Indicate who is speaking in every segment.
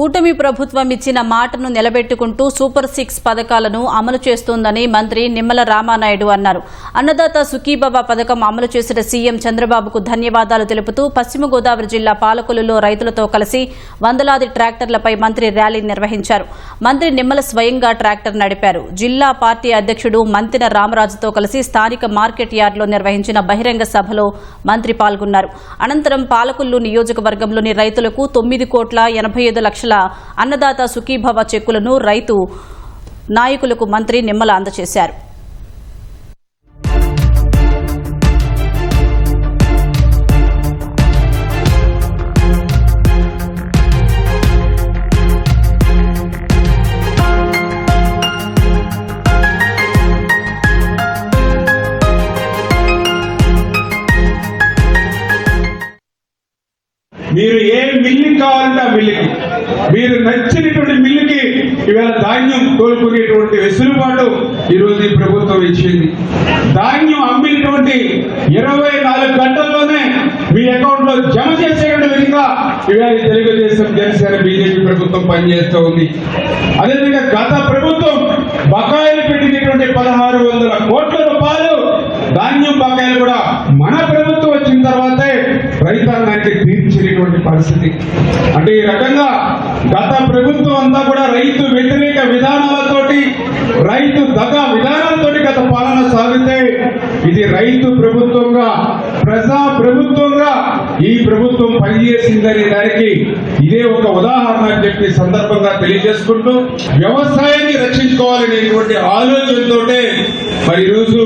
Speaker 1: కూటమి ప్రభుత్వం ఇచ్చిన మాటను నిలబెట్టుకుంటూ సూపర్ సిక్స్ పథకాలను అమలు చేస్తోందని మంత్రి నిమ్మల రామానాయుడు అన్నారు. అన్నదాత సుఖీబాబా పథకం అమలు చేసిన సీఎం చంద్రబాబుకు ధన్యవాదాలు తెలుపుతూ పశ్చిమ గోదావరి జిల్లా పాలకొల్లులో రైతులతో కలిసి వందలాది ట్రాక్టర్లపై మంత్రి ర్యాలీ నిర్వహించారు. మంత్రి నిమ్మల స్వయంగా ట్రాక్టర్ నడిపారు. జిల్లా పార్టీ అధ్యక్షుడు మంతిన రామరాజుతో కలిసి స్థానిక మార్కెట్ యార్డ్లో నిర్వహించిన బహిరంగ సభలో మంత్రి పాల్గొన్నారు. అనంతరం పాలకొల్లు నియోజకవర్గంలోని రైతులకు తొమ్మిది కోట్ల ఎనభై ఐదు లక్షల అన్నదాత సుఖీభవ చెక్కులను రైతు నాయకులకు మంత్రి నిమ్మల అందజేశారు.
Speaker 2: మీరు ఏ మిల్లు కావాలంటే ఆ మిల్లుకి. మీరు నచ్చినటువంటి మిల్లుకి ఇవాళ ధాన్యం కోలుకునేటువంటి వెసులుబాటు ఈరోజు ఈ ప్రభుత్వం ఇచ్చింది. ధాన్యం అమ్మినటువంటి ఇరవై నాలుగు గంటల్లోనే మీ అకౌంట్లో జమ చేసేటువంటి విధంగా ఇవాళ తెలుగుదేశం జనసేన బీజేపీ ప్రభుత్వం పనిచేస్తూ ఉంది. అదేవిధంగా గత ప్రభుత్వం బకాయిలు పెట్టినటువంటి పదహారు వందల కోట్ల రూపాయలు ధాన్యం బకాయిలు కూడా మన ప్రభుత్వం రైతాంగానికి తీర్చినటువంటి పరిస్థితి. అంటే ఈ రకంగా గత ప్రభుత్వం అంతా కూడా రైతు వ్యతిరేక విధానాలతోటి రైతు దగ విధానాలతోటి గత పాలన సాగితే ఇది రైతు ప్రభుత్వంగా ప్రజా ప్రభుత్వంగా ఈ ప్రభుత్వం పనిచేసిందనే దానికి ఇదే ఒక ఉదాహరణ అని చెప్పి సందర్భంగా తెలియజేసుకుంటూ వ్యవసాయాన్ని రక్షించుకోవాలనేటువంటి ఆలోచనతోటే మరి ఈరోజు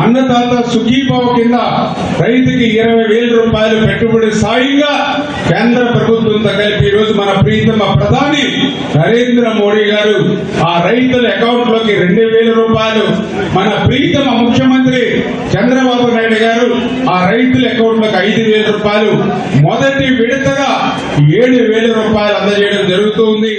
Speaker 2: అన్నదాత సుఖీభావ కింద రైతుకి ఇరవై వేల రూపాయలు పెట్టుబడి సాయంగా కేంద్ర ప్రభుత్వంతో కలిపి రోజు మన ప్రీతమ ప్రధాని నరేంద్ర మోడీ గారు ఆ రైతుల అకౌంట్లోకి రెండు వేల రూపాయలు. మన ప్రీతమ ముఖ్యమంత్రి చంద్రబాబు నాయుడు గారు ఆ రైతుల అకౌంట్లోకి ఐదు వేల రూపాయలు. మొదటి విడతగా ఏడు వేల రూపాయలు అందజేయడం జరుగుతుంది.